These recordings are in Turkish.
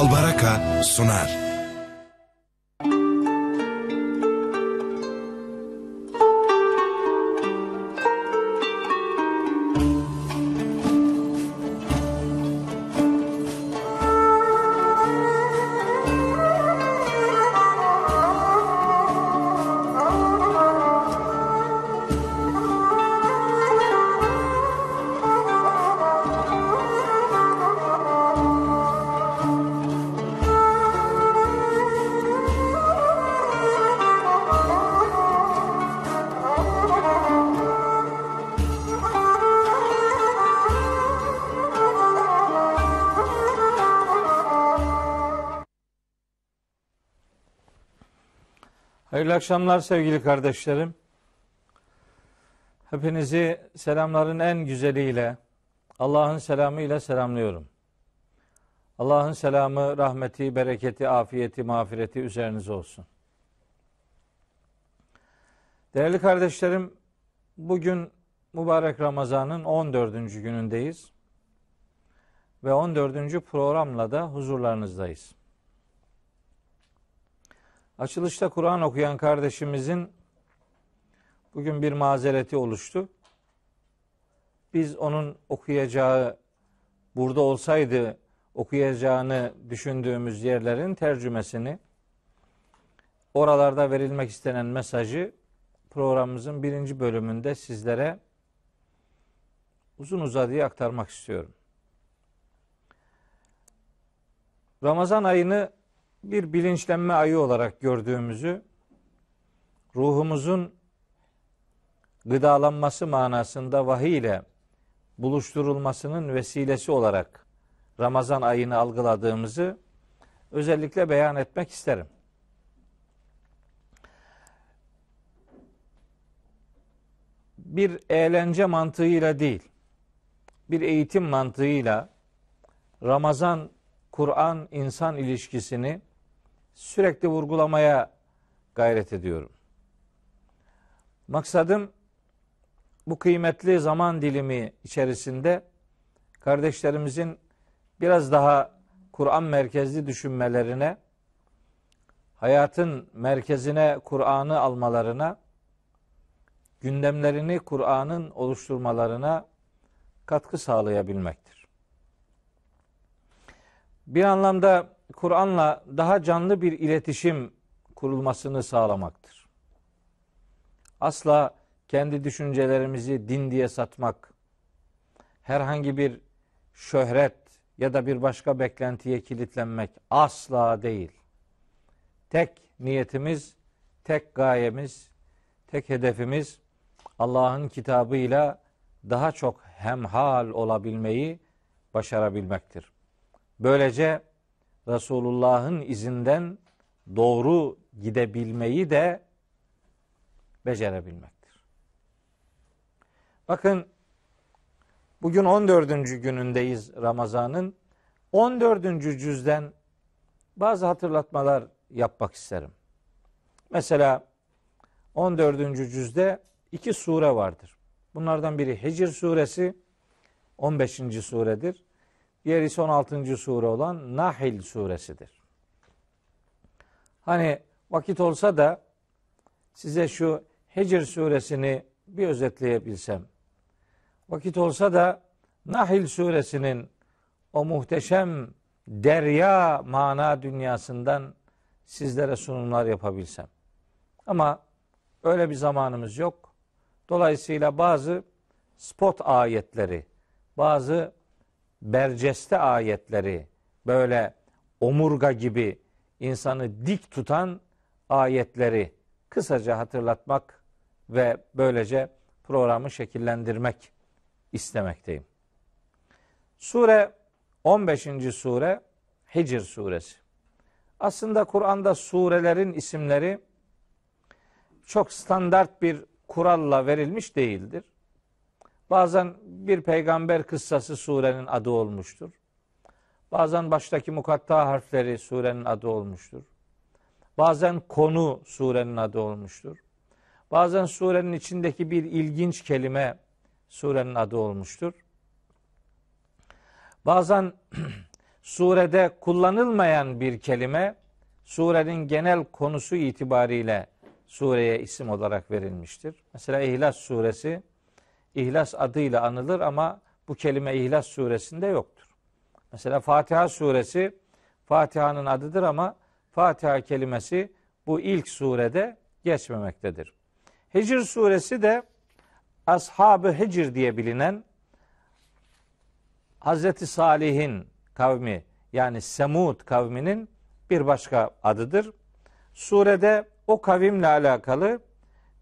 Albaraka sunar. Hayırlı akşamlar sevgili kardeşlerim. Hepinizi selamların en güzeliyle, Allah'ın selamıyla selamlıyorum. Allah'ın selamı, rahmeti, bereketi, afiyeti, mağfireti üzerinize olsun. Değerli kardeşlerim, bugün mübarek Ramazan'ın 14. günündeyiz. Ve 14. programla da huzurlarınızdayız. Açılışta Kur'an okuyan kardeşimizin bugün bir mazereti oluştu. Biz onun okuyacağı, burada olsaydı okuyacağını düşündüğümüz yerlerin tercümesini, oralarda verilmek istenen mesajı programımızın birinci bölümünde sizlere uzun uzadıya aktarmak istiyorum. Ramazan ayını bir bilinçlenme ayı olarak gördüğümüzü, ruhumuzun gıdalanması manasında vahiy ile buluşturulmasının vesilesi olarak Ramazan ayını algıladığımızı özellikle beyan etmek isterim. Bir eğlence mantığıyla değil, bir eğitim mantığıyla Ramazan Kur'an insan ilişkisini sürekli vurgulamaya gayret ediyorum. Maksadım bu kıymetli zaman dilimi içerisinde kardeşlerimizin biraz daha Kur'an merkezli düşünmelerine, hayatın merkezine Kur'an'ı almalarına, gündemlerini Kur'an'ın oluşturmalarına katkı sağlayabilmektir. Bir anlamda Kur'an'la daha canlı bir iletişim kurulmasını sağlamaktır. Asla kendi düşüncelerimizi din diye satmak, herhangi bir şöhret ya da bir başka beklentiye kilitlenmek asla değil. Tek niyetimiz, tek gayemiz, tek hedefimiz Allah'ın kitabıyla daha çok hemhal olabilmeyi başarabilmektir. Böylece Resulullah'ın izinden doğru gidebilmeyi de becerebilmektir. Bakın bugün 14. günündeyiz Ramazan'ın. 14. cüzden bazı hatırlatmalar yapmak isterim. Mesela 14. cüzde iki sure vardır. Bunlardan biri Hicr suresi 15. suredir. Diğeri ise 16. sure olan Nahil suresidir. Hani vakit olsa da size şu Hicr suresini bir özetleyebilsem. Vakit olsa da Nahil suresinin o muhteşem derya mana dünyasından sizlere sunumlar yapabilsem. Ama öyle bir zamanımız yok. Dolayısıyla bazı spot ayetleri, bazı berceste ayetleri böyle omurga gibi insanı dik tutan ayetleri kısaca hatırlatmak ve böylece programı şekillendirmek istemekteyim. Sure 15. sure Hicr suresi. Aslında Kur'an'da surelerin isimleri çok standart bir kuralla verilmiş değildir. Bazen bir peygamber kıssası surenin adı olmuştur. Bazen baştaki mukatta harfleri surenin adı olmuştur. Bazen konu surenin adı olmuştur. Bazen surenin içindeki bir ilginç kelime surenin adı olmuştur. Bazen surede kullanılmayan bir kelime surenin genel konusu itibariyle sureye isim olarak verilmiştir. Mesela İhlas suresi İhlas adıyla anılır ama bu kelime İhlas suresinde yoktur. Mesela Fatiha suresi Fatiha'nın adıdır ama Fatiha kelimesi bu ilk surede geçmemektedir. Hicr suresi de Ashab-ı Hicr diye bilinen Hazreti Salih'in kavmi yani Semud kavminin bir başka adıdır. Surede o kavimle alakalı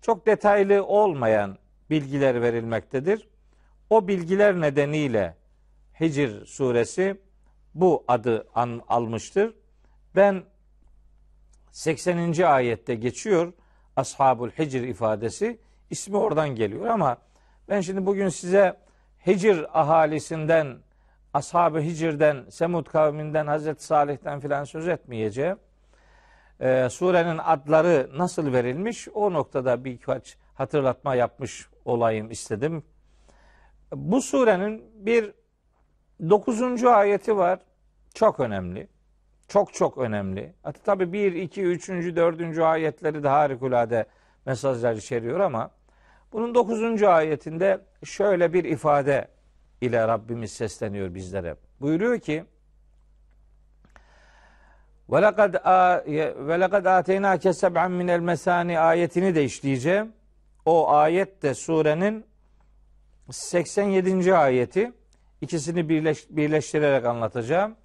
çok detaylı olmayan bilgiler verilmektedir. O bilgiler nedeniyle Hicr suresi bu adı an, almıştır. Ben 80. ayette geçiyor Ashabul Hicr ifadesi ismi oradan geliyor ama ben şimdi bugün size Hicr ahalisinden Ashab-ı Hicr'den, Semud kavminden, Hazreti Salih'ten filan söz etmeyeceğim. Ee, surenin adları nasıl verilmiş o noktada birkaç hatırlatma yapmış olayım istedim. Bu surenin bir dokuzuncu ayeti var. Çok önemli. Çok çok önemli. Tabi bir, iki, üçüncü, dördüncü ayetleri de harikulade mesajlar içeriyor ama bunun dokuzuncu ayetinde şöyle bir ifade ile Rabbimiz sesleniyor bizlere. Buyuruyor ki ve lekad ateyna minel mesani ayetini de işleyeceğim. O ayet de surenin 87. ayeti. İkisini birleş, birleştirerek anlatacağım.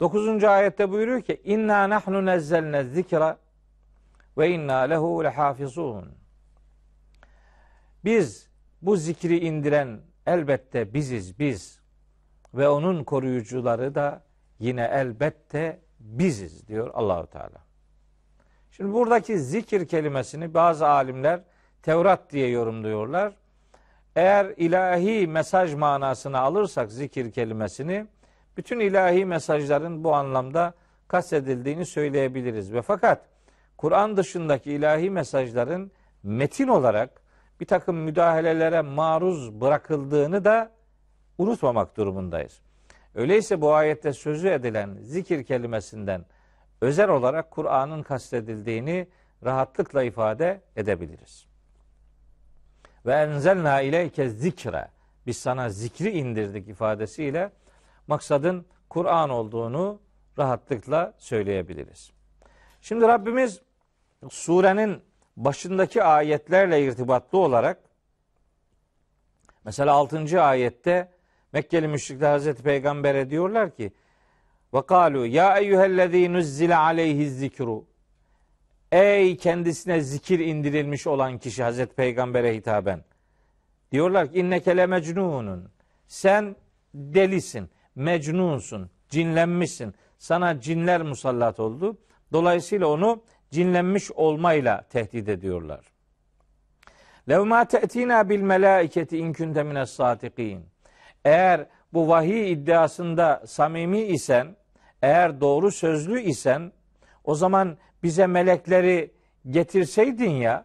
9. ayette buyuruyor ki inna nahnu nezzelne zikra ve inna lehu lehafizun. Biz bu zikri indiren elbette biziz biz ve onun koruyucuları da yine elbette biziz diyor Allahu Teala. Şimdi buradaki zikir kelimesini bazı alimler Tevrat diye yorumluyorlar. Eğer ilahi mesaj manasını alırsak zikir kelimesini bütün ilahi mesajların bu anlamda kastedildiğini söyleyebiliriz. Ve fakat Kur'an dışındaki ilahi mesajların metin olarak bir takım müdahalelere maruz bırakıldığını da unutmamak durumundayız. Öyleyse bu ayette sözü edilen zikir kelimesinden özel olarak Kur'an'ın kastedildiğini rahatlıkla ifade edebiliriz. Ve enzelna ileyke zikre. Biz sana zikri indirdik ifadesiyle maksadın Kur'an olduğunu rahatlıkla söyleyebiliriz. Şimdi Rabbimiz surenin başındaki ayetlerle irtibatlı olarak mesela 6. ayette Mekkeli müşrikler Hazreti Peygamber'e diyorlar ki ve kalu ya eyyühellezî nuzzile aleyhi zikru Ey kendisine zikir indirilmiş olan kişi Hazreti Peygamber'e hitaben. Diyorlar ki inneke le mecnunun. Sen delisin, mecnunsun, cinlenmişsin. Sana cinler musallat oldu. Dolayısıyla onu cinlenmiş olmayla tehdit ediyorlar. Lev ma te'tina bil melaiketi in kunte mines. Eğer bu vahiy iddiasında samimi isen, eğer doğru sözlü isen o zaman bize melekleri getirseydin ya.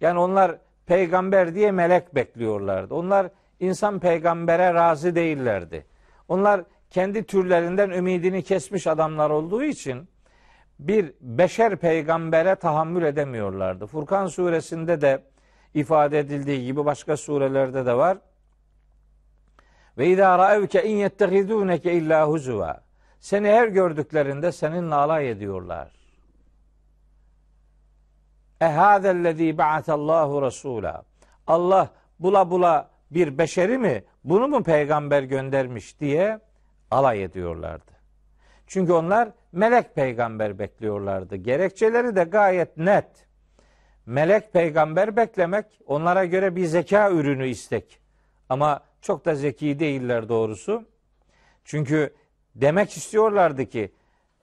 Yani onlar peygamber diye melek bekliyorlardı. Onlar insan peygambere razı değillerdi. Onlar kendi türlerinden ümidini kesmiş adamlar olduğu için bir beşer peygambere tahammül edemiyorlardı. Furkan suresinde de ifade edildiği gibi başka surelerde de var. Ve izâ ra'evke in yettehidûneke illâ huzuva. Seni her gördüklerinde seninle alay ediyorlar. Ehâzellezî ba'atallahu rasûlâ. Allah bula bula bir beşeri mi bunu mu peygamber göndermiş diye alay ediyorlardı. Çünkü onlar melek peygamber bekliyorlardı. Gerekçeleri de gayet net. Melek peygamber beklemek onlara göre bir zeka ürünü istek. Ama çok da zeki değiller doğrusu. Çünkü demek istiyorlardı ki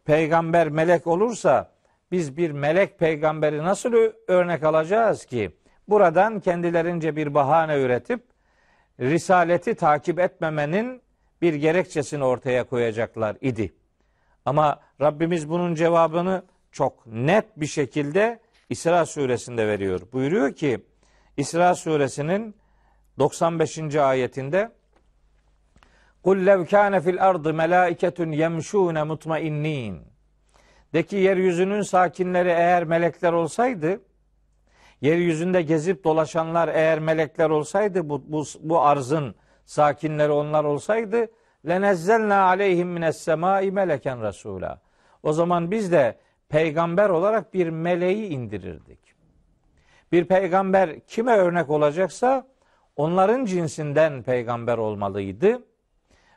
peygamber melek olursa biz bir melek peygamberi nasıl örnek alacağız ki? Buradan kendilerince bir bahane üretip risaleti takip etmemenin bir gerekçesini ortaya koyacaklar idi. Ama Rabbimiz bunun cevabını çok net bir şekilde İsra suresinde veriyor. Buyuruyor ki İsra suresinin 95. ayetinde Kul lev kâne fil ardı melâiketun yemşûne mutmainnin. De ki yeryüzünün sakinleri eğer melekler olsaydı, yeryüzünde gezip dolaşanlar eğer melekler olsaydı, bu, bu, bu arzın sakinleri onlar olsaydı, lenezzelna aleyhim mines semai meleken rasula. O zaman biz de peygamber olarak bir meleği indirirdik. Bir peygamber kime örnek olacaksa onların cinsinden peygamber olmalıydı.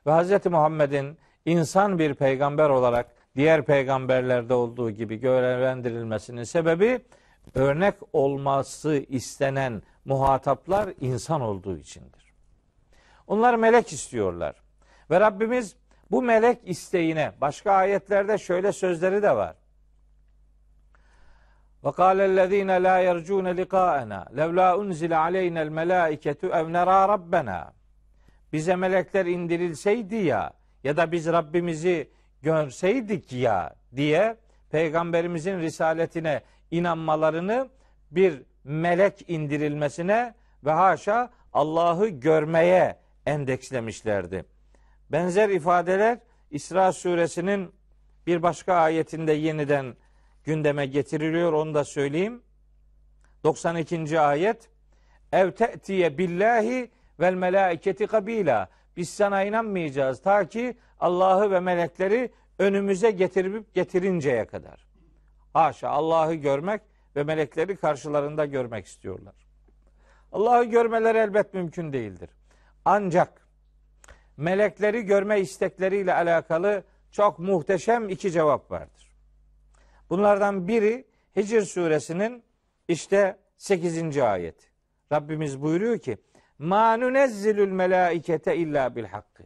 Ve Hz. Muhammed'in insan bir peygamber olarak diğer peygamberlerde olduğu gibi görevlendirilmesinin sebebi örnek olması istenen muhataplar insan olduğu içindir. Onlar melek istiyorlar. Ve Rabbimiz bu melek isteğine başka ayetlerde şöyle sözleri de var. Ve kâlellezîne lâ yercûne liqâena levlâ unzile aleynel melâiketu ev nerâ rabbena. Bize melekler indirilseydi ya ya da biz Rabbimizi görseydik ya diye peygamberimizin risaletine inanmalarını bir melek indirilmesine ve haşa Allah'ı görmeye endekslemişlerdi. Benzer ifadeler İsra suresinin bir başka ayetinde yeniden gündeme getiriliyor onu da söyleyeyim. 92. ayet Ev te'tiye billahi vel melaiketi kabila. Biz sana inanmayacağız ta ki Allah'ı ve melekleri önümüze getirip getirinceye kadar. Haşa Allah'ı görmek ve melekleri karşılarında görmek istiyorlar. Allah'ı görmeleri elbet mümkün değildir. Ancak melekleri görme istekleriyle alakalı çok muhteşem iki cevap vardır. Bunlardan biri Hicr suresinin işte 8. ayet. Rabbimiz buyuruyor ki: "Ma nunezzilul melaikete illa bil hakkı."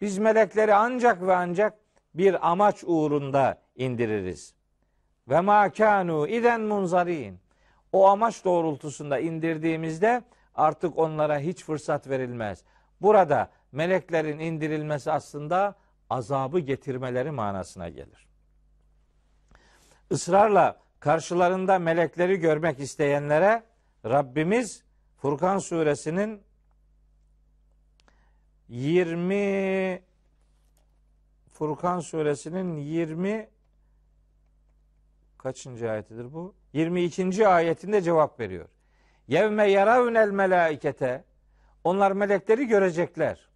Biz melekleri ancak ve ancak bir amaç uğrunda indiririz. Ve ma kanu iden munzarin. O amaç doğrultusunda indirdiğimizde artık onlara hiç fırsat verilmez. Burada meleklerin indirilmesi aslında azabı getirmeleri manasına gelir. Israrla karşılarında melekleri görmek isteyenlere Rabbimiz Furkan suresinin 20 Furkan suresinin 20 kaçıncı ayetidir bu? 22. ayetinde cevap veriyor. Yevme yaravnel melaikete onlar melekleri görecekler.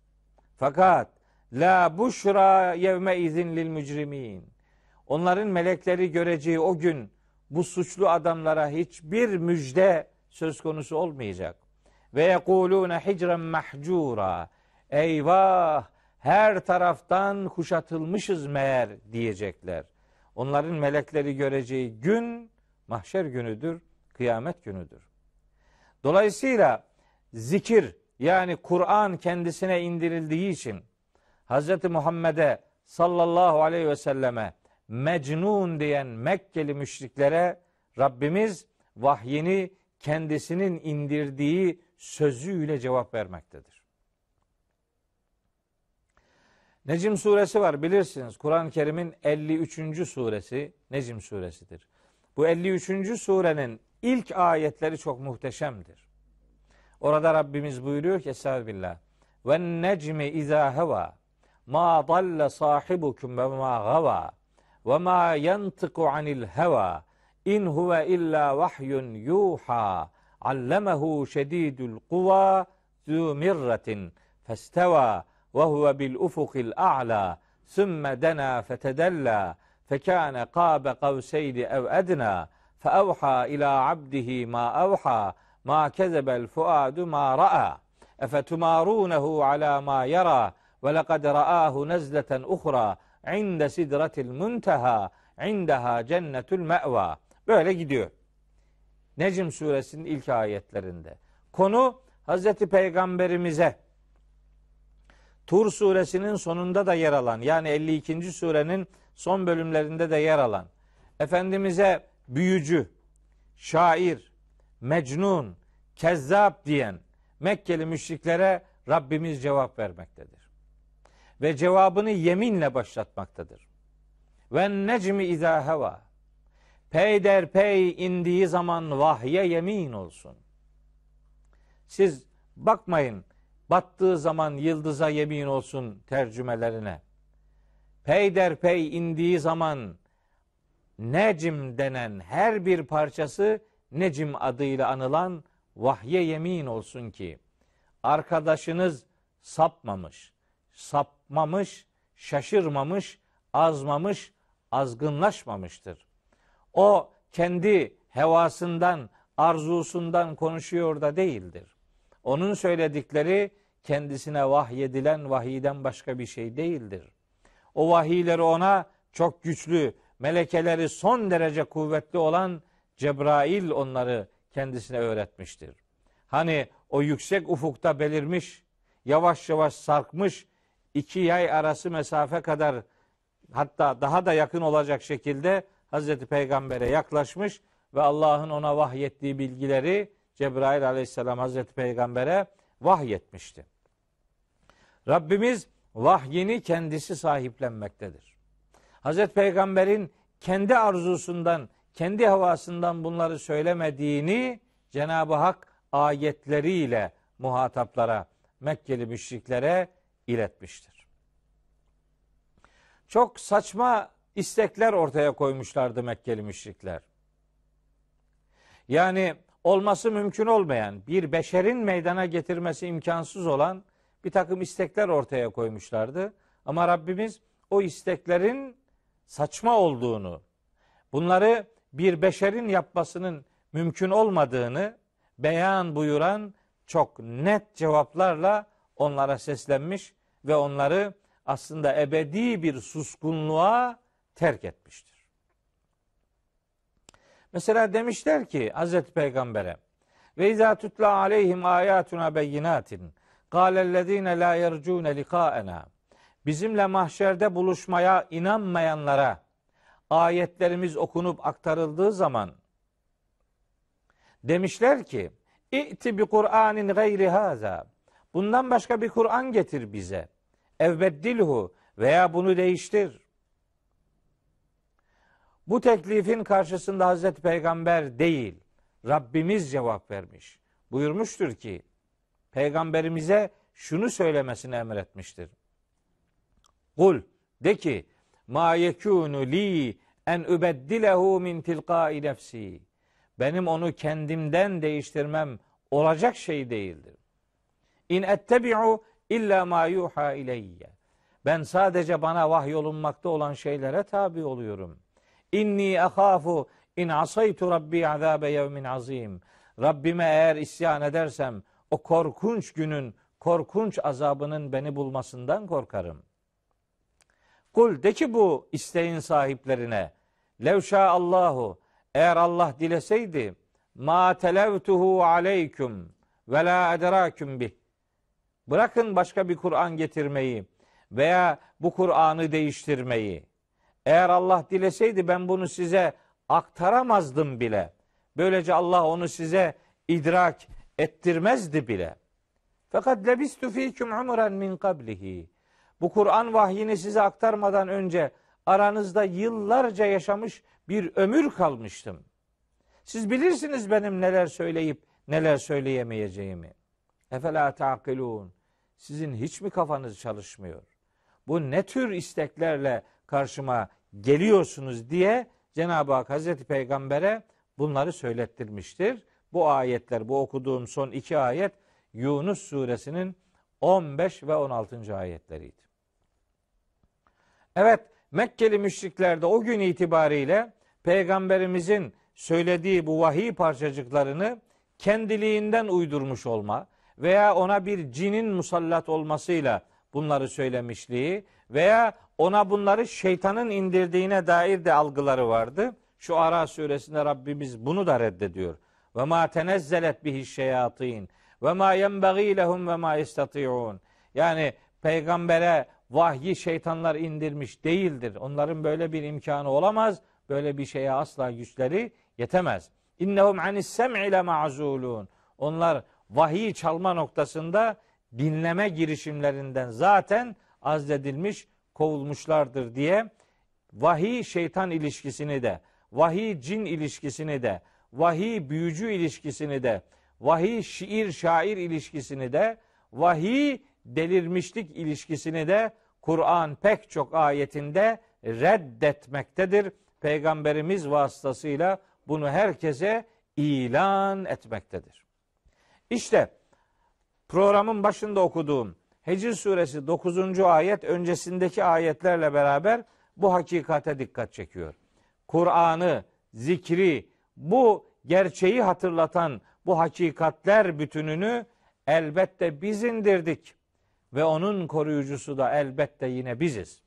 Fakat la buşra yevme izin lil mücrimin. Onların melekleri göreceği o gün bu suçlu adamlara hiçbir müjde söz konusu olmayacak. Ve yekulune hicren mahcura. Eyvah her taraftan kuşatılmışız meğer diyecekler. Onların melekleri göreceği gün mahşer günüdür, kıyamet günüdür. Dolayısıyla zikir yani Kur'an kendisine indirildiği için Hz. Muhammed'e sallallahu aleyhi ve selleme mecnun diyen Mekkeli müşriklere Rabbimiz vahyini kendisinin indirdiği sözüyle cevap vermektedir. Necim suresi var bilirsiniz. Kur'an-ı Kerim'in 53. suresi Necim suresidir. Bu 53. surenin ilk ayetleri çok muhteşemdir. Orada Rabbimiz buyuruyor ki Estağfirullah. Ve necmi izâ heva ma dalle sahibukum ve ma gava ve ma yantıku anil heva in huve illa vahyun yuha allemehu şedidul kuva zu mirretin festeva ve huve bil ufukil a'la sümme dena fetedella fekâne kâbe kavseyni ev edna feevhâ ilâ abdihi ma evhâ ma kezebel fuadu ma ra'a efetumârûnehu alâ ma yara ve lekad ra'ahu nezleten uhra inde sidratil munteha indeha cennetul me'va böyle gidiyor. Necm suresinin ilk ayetlerinde. Konu Hazreti Peygamberimize Tur suresinin sonunda da yer alan yani 52. surenin son bölümlerinde de yer alan Efendimiz'e büyücü, şair, mecnun, kezzap diyen Mekkeli müşriklere Rabbimiz cevap vermektedir. Ve cevabını yeminle başlatmaktadır. Ve necmi izâ heva. Peyder pey indiği zaman vahye yemin olsun. Siz bakmayın battığı zaman yıldıza yemin olsun tercümelerine. Peyderpey indiği zaman Necim denen her bir parçası Necim adıyla anılan vahye yemin olsun ki arkadaşınız sapmamış, sapmamış, şaşırmamış, azmamış, azgınlaşmamıştır. O kendi hevasından, arzusundan konuşuyor da değildir. Onun söyledikleri kendisine vahyedilen vahiyden başka bir şey değildir. O vahiyleri ona çok güçlü, melekeleri son derece kuvvetli olan Cebrail onları kendisine öğretmiştir. Hani o yüksek ufukta belirmiş, yavaş yavaş sarkmış, iki yay arası mesafe kadar hatta daha da yakın olacak şekilde Hazreti Peygamber'e yaklaşmış ve Allah'ın ona vahyettiği bilgileri Cebrail aleyhisselam Hazreti Peygamber'e vahyetmişti. Rabbimiz vahyini kendisi sahiplenmektedir. Hazreti Peygamber'in kendi arzusundan, kendi havasından bunları söylemediğini Cenab-ı Hak ayetleriyle muhataplara, Mekkeli müşriklere iletmiştir. Çok saçma istekler ortaya koymuşlardı Mekkeli müşrikler. Yani olması mümkün olmayan, bir beşerin meydana getirmesi imkansız olan bir takım istekler ortaya koymuşlardı. Ama Rabbimiz o isteklerin saçma olduğunu, bunları bir beşerin yapmasının mümkün olmadığını beyan buyuran çok net cevaplarla onlara seslenmiş ve onları aslında ebedi bir suskunluğa terk etmiştir. Mesela demişler ki Hazreti Peygamber'e ve izâ tutla aleyhim âyâtuna beyinâtin gâlellezîne lâ yercûne likâena bizimle mahşerde buluşmaya inanmayanlara ayetlerimiz okunup aktarıldığı zaman demişler ki İ'ti bi Kur'anin gayri haza. Bundan başka bir Kur'an getir bize. Evbeddilhu veya bunu değiştir. Bu teklifin karşısında Hazreti Peygamber değil, Rabbimiz cevap vermiş. Buyurmuştur ki, Peygamberimize şunu söylemesini emretmiştir. Kul, de ki, ma yekunu li en übeddilehu min tilkai nefsi. Benim onu kendimden değiştirmem olacak şey değildir. İn ettebi'u illa ma yuha ileyye. Ben sadece bana vahyolunmakta olan şeylere tabi oluyorum. İnni ahafu in asaytu rabbi azabe yevmin azim. Rabbime eğer isyan edersem o korkunç günün korkunç azabının beni bulmasından korkarım. Kul de ki bu isteğin sahiplerine levşa Allahu eğer Allah dileseydi ma televtuhu aleyküm ve la edraküm bih. Bırakın başka bir Kur'an getirmeyi veya bu Kur'an'ı değiştirmeyi. Eğer Allah dileseydi ben bunu size aktaramazdım bile. Böylece Allah onu size idrak ettirmezdi bile. Fakat lebistu fiküm umren min kablihi. Bu Kur'an vahyini size aktarmadan önce aranızda yıllarca yaşamış bir ömür kalmıştım. Siz bilirsiniz benim neler söyleyip neler söyleyemeyeceğimi. Efela taqilun. Sizin hiç mi kafanız çalışmıyor? Bu ne tür isteklerle karşıma geliyorsunuz diye Cenab-ı Hak Hazreti Peygamber'e bunları söylettirmiştir. Bu ayetler, bu okuduğum son iki ayet Yunus suresinin 15 ve 16. ayetleriydi. Evet, Mekkeli müşrikler de o gün itibariyle peygamberimizin söylediği bu vahiy parçacıklarını kendiliğinden uydurmuş olma veya ona bir cinin musallat olmasıyla bunları söylemişliği veya ona bunları şeytanın indirdiğine dair de algıları vardı. Şu Ara suresinde Rabbimiz bunu da reddediyor. Ve ma tenezzelet bihi şeyatin ve ma yenbagî lehum ve ma istati'un. Yani peygambere vahyi şeytanlar indirmiş değildir. Onların böyle bir imkanı olamaz. Böyle bir şeye asla güçleri yetemez. İnnehum anis sem'i le ma'zulun. Onlar vahiy çalma noktasında dinleme girişimlerinden zaten azledilmiş, kovulmuşlardır diye vahiy şeytan ilişkisini de, vahiy cin ilişkisini de, vahiy büyücü ilişkisini de, vahiy şiir şair ilişkisini de, vahiy delirmişlik ilişkisini de Kur'an pek çok ayetinde reddetmektedir. Peygamberimiz vasıtasıyla bunu herkese ilan etmektedir. İşte programın başında okuduğum Hecr suresi 9. ayet öncesindeki ayetlerle beraber bu hakikate dikkat çekiyor. Kur'an'ı, zikri, bu gerçeği hatırlatan bu hakikatler bütününü elbette biz indirdik ve onun koruyucusu da elbette yine biziz.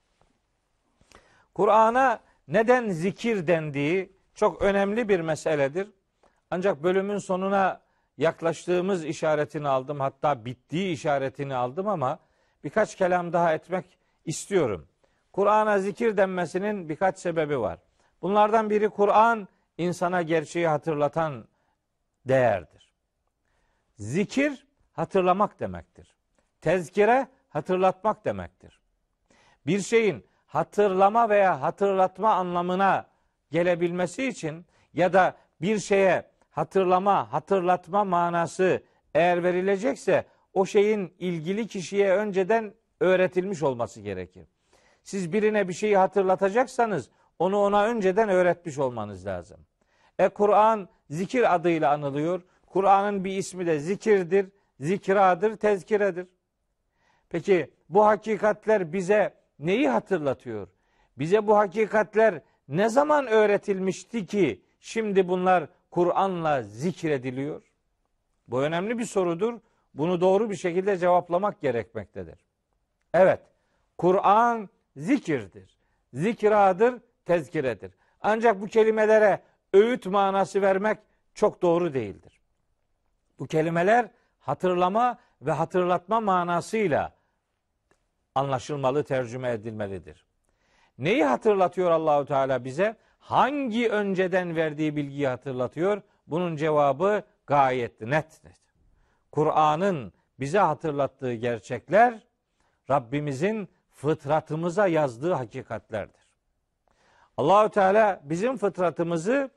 Kur'an'a neden zikir dendiği çok önemli bir meseledir. Ancak bölümün sonuna yaklaştığımız işaretini aldım. Hatta bittiği işaretini aldım ama birkaç kelam daha etmek istiyorum. Kur'an'a zikir denmesinin birkaç sebebi var. Bunlardan biri Kur'an insana gerçeği hatırlatan değerdir. Zikir hatırlamak demektir. Tezkire hatırlatmak demektir. Bir şeyin hatırlama veya hatırlatma anlamına gelebilmesi için ya da bir şeye hatırlama, hatırlatma manası eğer verilecekse o şeyin ilgili kişiye önceden öğretilmiş olması gerekir. Siz birine bir şeyi hatırlatacaksanız onu ona önceden öğretmiş olmanız lazım. E Kur'an zikir adıyla anılıyor. Kur'an'ın bir ismi de zikirdir, zikradır, tezkiredir. Peki bu hakikatler bize neyi hatırlatıyor? Bize bu hakikatler ne zaman öğretilmişti ki şimdi bunlar Kur'an'la zikrediliyor? Bu önemli bir sorudur. Bunu doğru bir şekilde cevaplamak gerekmektedir. Evet, Kur'an zikirdir. Zikradır, tezkiredir. Ancak bu kelimelere öğüt manası vermek çok doğru değildir. Bu kelimeler hatırlama ve hatırlatma manasıyla anlaşılmalı, tercüme edilmelidir. Neyi hatırlatıyor Allahu Teala bize? Hangi önceden verdiği bilgiyi hatırlatıyor? Bunun cevabı gayet nettir. Kur'an'ın bize hatırlattığı gerçekler Rabbimizin fıtratımıza yazdığı hakikatlerdir. Allahu Teala bizim fıtratımızı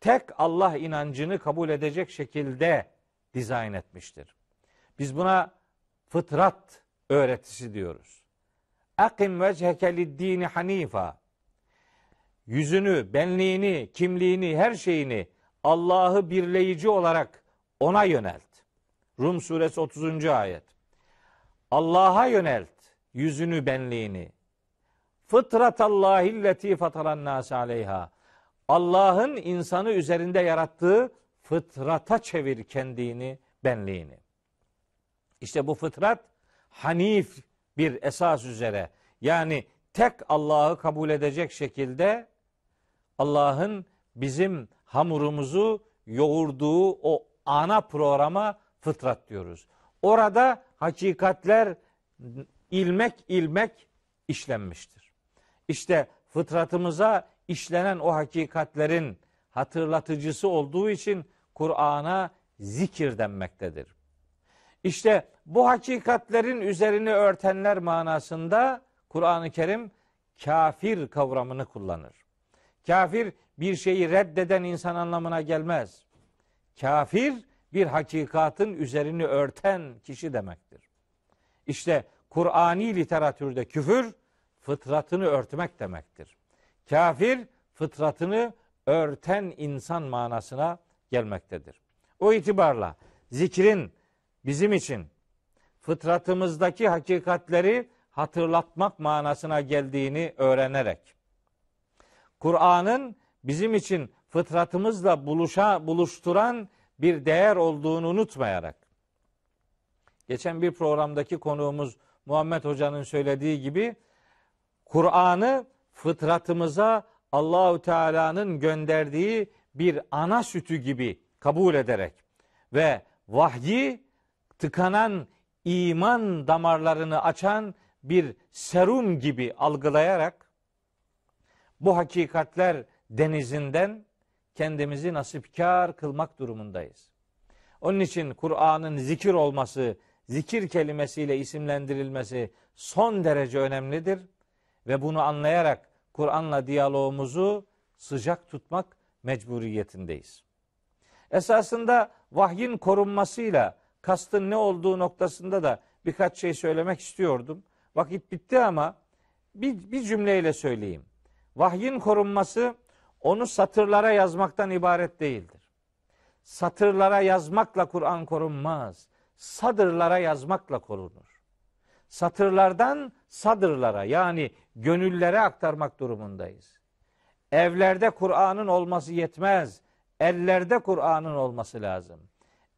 tek Allah inancını kabul edecek şekilde dizayn etmiştir. Biz buna fıtrat öğretisi diyoruz. Akim vecheke lid-dini hanifa. Yüzünü, benliğini, kimliğini, her şeyini Allah'ı birleyici olarak ona yönelt. Rum suresi 30. ayet. Allah'a yönelt yüzünü, benliğini. Fıtratallahi lleti fataran nas aleyha. Allah'ın insanı üzerinde yarattığı fıtrata çevir kendini, benliğini. İşte bu fıtrat hanif bir esas üzere yani tek Allah'ı kabul edecek şekilde Allah'ın bizim hamurumuzu yoğurduğu o ana programa fıtrat diyoruz. Orada hakikatler ilmek ilmek işlenmiştir. İşte fıtratımıza işlenen o hakikatlerin hatırlatıcısı olduğu için Kur'an'a zikir denmektedir. İşte bu hakikatlerin üzerini örtenler manasında Kur'an-ı Kerim kafir kavramını kullanır. Kafir bir şeyi reddeden insan anlamına gelmez. Kafir bir hakikatın üzerini örten kişi demektir. İşte Kur'ani literatürde küfür fıtratını örtmek demektir. Kafir fıtratını örten insan manasına gelmektedir. O itibarla zikrin bizim için fıtratımızdaki hakikatleri hatırlatmak manasına geldiğini öğrenerek Kur'an'ın bizim için fıtratımızla buluşa buluşturan bir değer olduğunu unutmayarak. Geçen bir programdaki konuğumuz Muhammed Hoca'nın söylediği gibi Kur'an'ı fıtratımıza Allahü Teala'nın gönderdiği bir ana sütü gibi kabul ederek ve vahyi tıkanan iman damarlarını açan bir serum gibi algılayarak bu hakikatler denizinden kendimizi nasipkar kılmak durumundayız. Onun için Kur'an'ın zikir olması, zikir kelimesiyle isimlendirilmesi son derece önemlidir ve bunu anlayarak Kur'an'la diyalogumuzu sıcak tutmak mecburiyetindeyiz. Esasında vahyin korunmasıyla kastın ne olduğu noktasında da birkaç şey söylemek istiyordum. Vakit bitti ama bir, bir cümleyle söyleyeyim. Vahyin korunması onu satırlara yazmaktan ibaret değildir. Satırlara yazmakla Kur'an korunmaz. Sadırlara yazmakla korunur. Satırlardan sadırlara yani gönüllere aktarmak durumundayız. Evlerde Kur'an'ın olması yetmez. Ellerde Kur'an'ın olması lazım.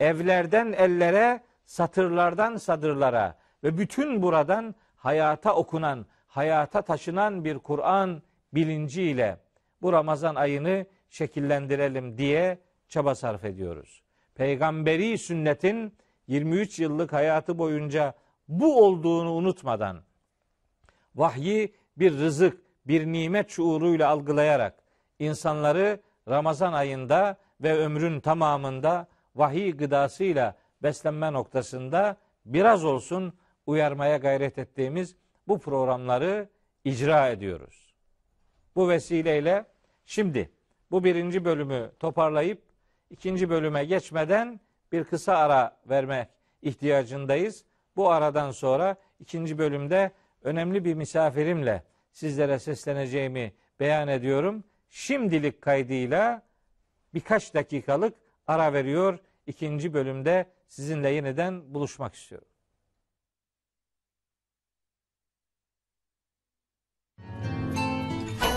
Evlerden ellere, satırlardan sadırlara ve bütün buradan hayata okunan, hayata taşınan bir Kur'an bilinciyle bu Ramazan ayını şekillendirelim diye çaba sarf ediyoruz. Peygamberi sünnetin 23 yıllık hayatı boyunca bu olduğunu unutmadan vahyi bir rızık, bir nimet şuuruyla algılayarak insanları Ramazan ayında ve ömrün tamamında vahiy gıdasıyla beslenme noktasında biraz olsun uyarmaya gayret ettiğimiz bu programları icra ediyoruz. Bu vesileyle şimdi bu birinci bölümü toparlayıp ikinci bölüme geçmeden bir kısa ara vermek ihtiyacındayız. Bu aradan sonra ikinci bölümde önemli bir misafirimle sizlere sesleneceğimi beyan ediyorum. Şimdilik kaydıyla birkaç dakikalık ara veriyor. İkinci bölümde sizinle yeniden buluşmak istiyorum.